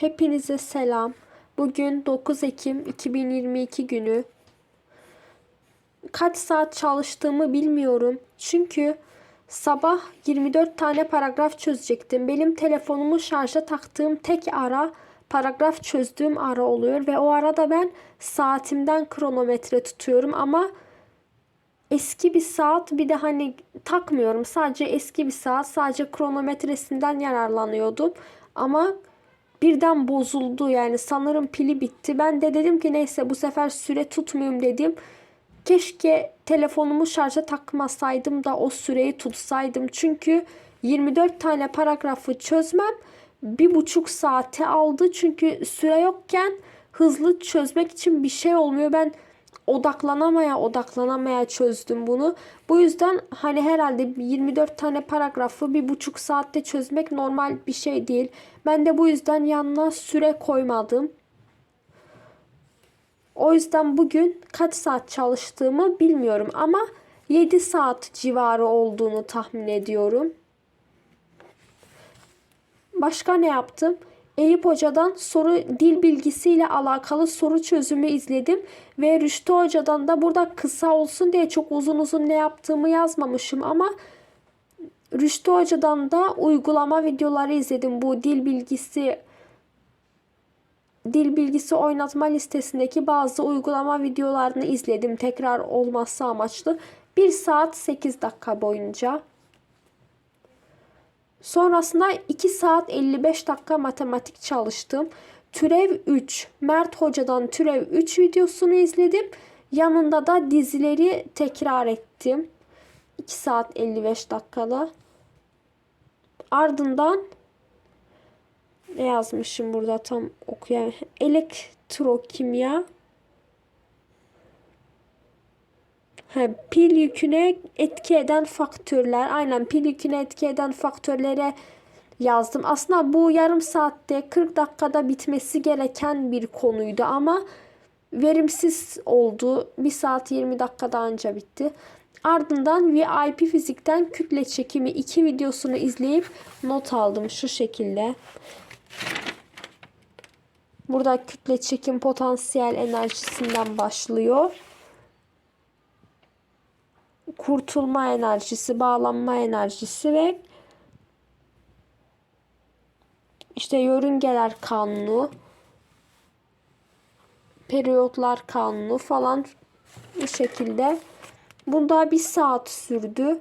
Hepinize selam. Bugün 9 Ekim 2022 günü. Kaç saat çalıştığımı bilmiyorum. Çünkü sabah 24 tane paragraf çözecektim. Benim telefonumu şarja taktığım tek ara paragraf çözdüğüm ara oluyor ve o arada ben saatimden kronometre tutuyorum ama eski bir saat bir de hani takmıyorum. Sadece eski bir saat. Sadece kronometresinden yararlanıyordum. Ama birden bozuldu yani sanırım pili bitti. Ben de dedim ki neyse bu sefer süre tutmayayım dedim. Keşke telefonumu şarja takmasaydım da o süreyi tutsaydım. Çünkü 24 tane paragrafı çözmem bir buçuk saate aldı. Çünkü süre yokken hızlı çözmek için bir şey olmuyor. Ben odaklanamaya odaklanamaya çözdüm bunu. Bu yüzden hani herhalde 24 tane paragrafı bir buçuk saatte çözmek normal bir şey değil. Ben de bu yüzden yanına süre koymadım. O yüzden bugün kaç saat çalıştığımı bilmiyorum ama 7 saat civarı olduğunu tahmin ediyorum. Başka ne yaptım? Eyüp Hoca'dan soru dil bilgisiyle alakalı soru çözümü izledim ve Rüştü Hoca'dan da burada kısa olsun diye çok uzun uzun ne yaptığımı yazmamışım ama Rüştü Hoca'dan da uygulama videoları izledim. Bu dil bilgisi dil bilgisi oynatma listesindeki bazı uygulama videolarını izledim. Tekrar olması amaçlı. 1 saat 8 dakika boyunca. Sonrasında 2 saat 55 dakika matematik çalıştım. Türev 3. Mert Hoca'dan Türev 3 videosunu izledim. Yanında da dizileri tekrar ettim. 2 saat 55 dakikada. Ardından ne yazmışım burada tam okuyayım. Elektrokimya. He, pil yüküne etki eden faktörler. Aynen pil yüküne etki eden faktörlere yazdım. Aslında bu yarım saatte 40 dakikada bitmesi gereken bir konuydu ama verimsiz oldu. 1 saat 20 dakikada anca bitti. Ardından VIP fizikten kütle çekimi 2 videosunu izleyip not aldım şu şekilde. Burada kütle çekim potansiyel enerjisinden başlıyor kurtulma enerjisi, bağlanma enerjisi ve işte yörüngeler kanunu, periyotlar kanunu falan bu şekilde. Bunda bir saat sürdü.